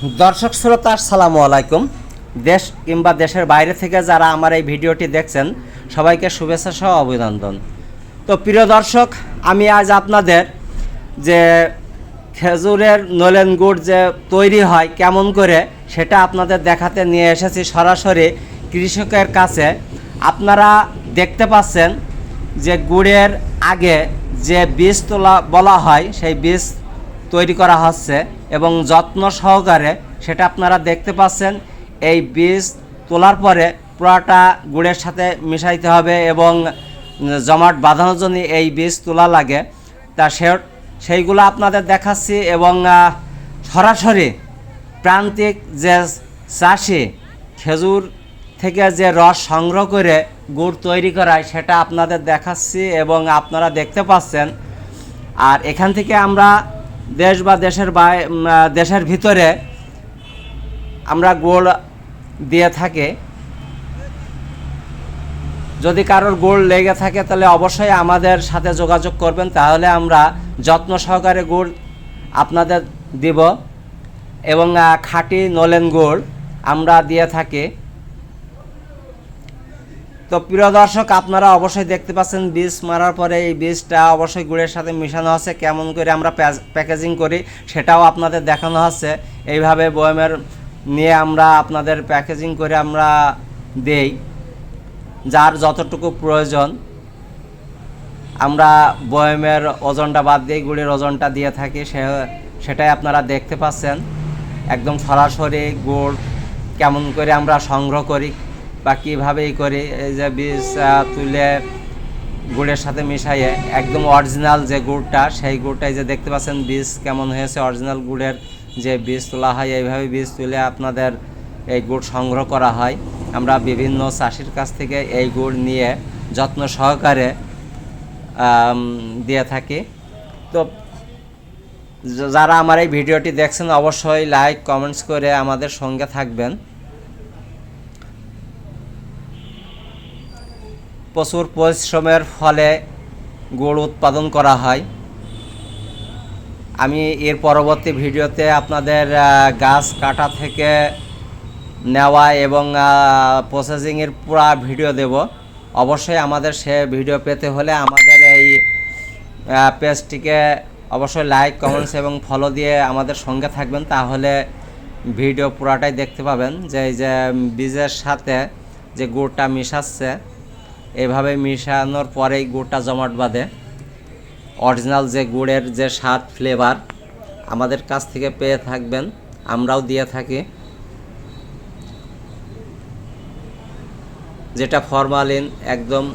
দর্শক শ্রোতা, আসসালামু আলাইকুম। দেশ কিংবা দেশের বাইরে থেকে যারা আমার এই ভিডিওটি দেখছেন, সবাইকে শুভেচ্ছা সহ অভিনন্দন। তো প্রিয় দর্শক, আমি আজ আপনাদের যে খেজুরের নলেন গুড় যে তৈরি হয়, কেমন করে সেটা আপনাদের দেখাতে নিয়ে এসেছি সরাসরি কৃষকের কাছে। আপনারা দেখতে পাচ্ছেন যে গুড়ের আগে যে বীজ তোলা, বলা হয়, সেই বীজ তৈরি করা হচ্ছে এবং যত্ন সহকারে সেটা আপনারা দেখতে পাচ্ছেন। এই বীজ তোলার পরে পুরাটা গুড়ের সাথে মিশাইতে হবে এবং জমাট বাঁধানোর জন্য এই বীজ তোলা লাগে। তা সে, সেইগুলো আপনাদের দেখাচ্ছি এবং সরাসরি প্রান্তিক যে চাষি খেজুর থেকে যে রস সংগ্রহ করে গুড় তৈরি করায় সেটা আপনাদের দেখাচ্ছি এবং আপনারা দেখতে পাচ্ছেন। আর এখান থেকে আমরা দেশ বা দেশের বাই দেশের ভিতরে আমরা গোল দিয়ে থাকি। যদি কারোর গোল লেগে থাকে, তাহলে অবশ্যই আমাদের সাথে যোগাযোগ করবেন। তাহলে আমরা যত্ন সহকারে গুড় আপনাদের দিব। এবং খাঁটি নলেন গুড় আমরা দিয়ে থাকি। তো প্রিয় দর্শক, আপনারা অবশ্যই দেখতে পাচ্ছেন বীজ মারার পরে এই বীজটা অবশ্যই গুড়ের সাথে মিশানো আছে। কেমন করে আমরা প্যাকেজিং করি সেটাও আপনাদের দেখানো হচ্ছে এইভাবে বয়মের নিয়ে আমরা আপনাদের প্যাকেজিং করে আমরা দেই। যার যতটুকু প্রয়োজন, আমরা বয়মের ওজনটা বাদ দিয়ে গুড়ের ওজনটা দিয়ে থাকি। সে, সেটাই আপনারা দেখতে পাচ্ছেন। একদম সরাসরি গুড় কেমন করে আমরা সংগ্রহ করি। বা কীভাবে ই করি, এই যে বীজ তুলে গুড়ের সাথে মিশাইয়ে একদম অরিজিনাল যে গুড়টা, সেই গুড়টাই যে দেখতে পাচ্ছেন বীজ কেমন হয়েছে অরিজিনাল গুড়ের যে বীজ তোলা হয়, এইভাবে বীজ তুলে আপনাদের এই গুড় সংগ্রহ করা হয়। আমরা বিভিন্ন চাষির কাছ থেকে এই গুড় নিয়ে যত্ন সহকারে দিয়ে থাকি। তো যারা আমার এই ভিডিওটি দেখছেন, অবশ্যই লাইক কমেন্টস করে আমাদের সঙ্গে থাকবেন। প্রচুর পরিশ্রমের ফলে গুড় উৎপাদন করা হয়। আমি এর পরবর্তী ভিডিওতে আপনাদের গাছ কাটা থেকে নেওয়া এবং প্রসেসিংয়ের পুরা ভিডিও দেব। অবশ্যই আমাদের সে ভিডিও পেতে হলে আমাদের এই পেজটিকে অবশ্যই লাইক কমেন্টস এবং ফলো দিয়ে আমাদের সঙ্গে থাকবেন, তাহলে ভিডিও পুরাটাই দেখতে পাবেন। যে এই যে বীজের সাথে যে গুড়টা মিশাচ্ছে এভাবে মিশানোর পরেই গুড়টা জমাট বাঁধে। অরিজিনাল যে গুড়ের যে স্বাদ ফ্লেভার আমাদের কাছ থেকে পেয়ে থাকবেন। আমরাও দিয়ে থাকি। যেটা ফরমালিন একদম